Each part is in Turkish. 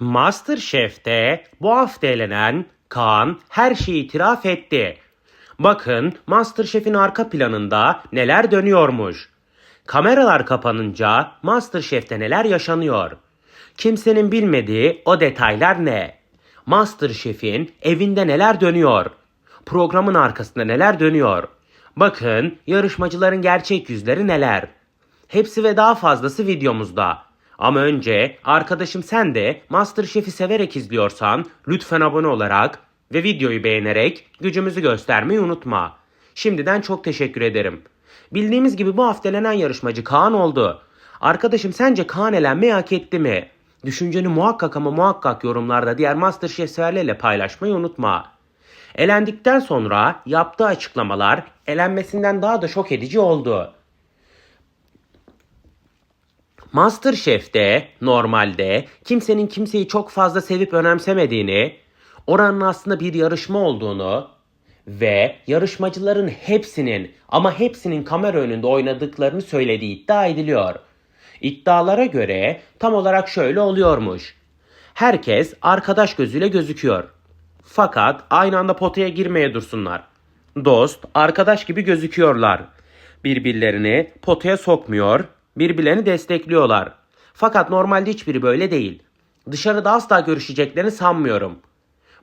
Masterchef'te bu hafta elenen Kaan her şeyi itiraf etti. Bakın Masterchef'in arka planında neler dönüyormuş. Kameralar kapanınca Masterchef'te neler yaşanıyor? Kimsenin bilmediği o detaylar ne? Masterchef'in evinde neler dönüyor? Programın arkasında neler dönüyor? Bakın yarışmacıların gerçek yüzleri neler? Hepsi ve daha fazlası videomuzda. Ama önce arkadaşım sen de Masterchef'i severek izliyorsan lütfen abone olarak ve videoyu beğenerek gücümüzü göstermeyi unutma. Şimdiden çok teşekkür ederim. Bildiğimiz gibi bu hafta elenen yarışmacı Kaan oldu. Arkadaşım sence Kaan elenmeyi hak etti mi? Düşünceni muhakkak ama muhakkak yorumlarda diğer Masterchef severlerle paylaşmayı unutma. Elendikten sonra yaptığı açıklamalar elenmesinden daha da şok edici oldu. Masterchef'te normalde kimsenin kimseyi çok fazla sevip önemsemediğini, oranın aslında bir yarışma olduğunu ve yarışmacıların hepsinin ama hepsinin kamera önünde oynadıklarını söylediği iddia ediliyor. İddialara göre tam olarak şöyle oluyormuş. Herkes arkadaş gözüyle gözüküyor. Fakat aynı anda potaya girmeye dursunlar. Dost, arkadaş gibi gözüküyorlar. Birbirlerini potaya sokmuyor, birbirlerini destekliyorlar. Fakat normalde hiçbiri böyle değil. Dışarıda asla görüşeceklerini sanmıyorum.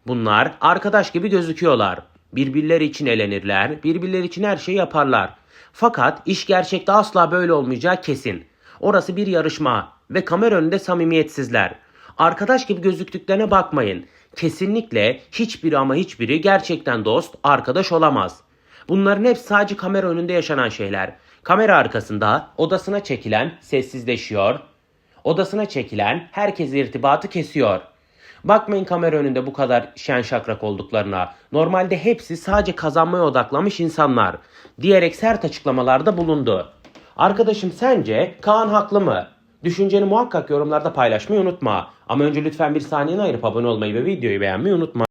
Bunlar arkadaş gibi gözüküyorlar. Birbirleri için elenirler, birbirleri için her şeyi yaparlar. Fakat iş gerçekte asla böyle olmayacağı kesin. Orası bir yarışma ve kamera önünde samimiyetsizler. Arkadaş gibi gözüktüklerine bakmayın. Kesinlikle hiçbiri ama hiçbiri gerçekten dost, arkadaş olamaz. Bunların hepsi sadece kamera önünde yaşanan şeyler. Kamera arkasında odasına çekilen sessizleşiyor. Odasına çekilen herkes irtibatı kesiyor. Bakmayın kamera önünde bu kadar şen şakrak olduklarına. Normalde hepsi sadece kazanmaya odaklamış insanlar. Diyerek sert açıklamalarda bulundu. Arkadaşım sence Kaan haklı mı? Düşünceni muhakkak yorumlarda paylaşmayı unutma. Ama önce lütfen bir saniyeni ayırıp abone olmayı ve videoyu beğenmeyi unutma.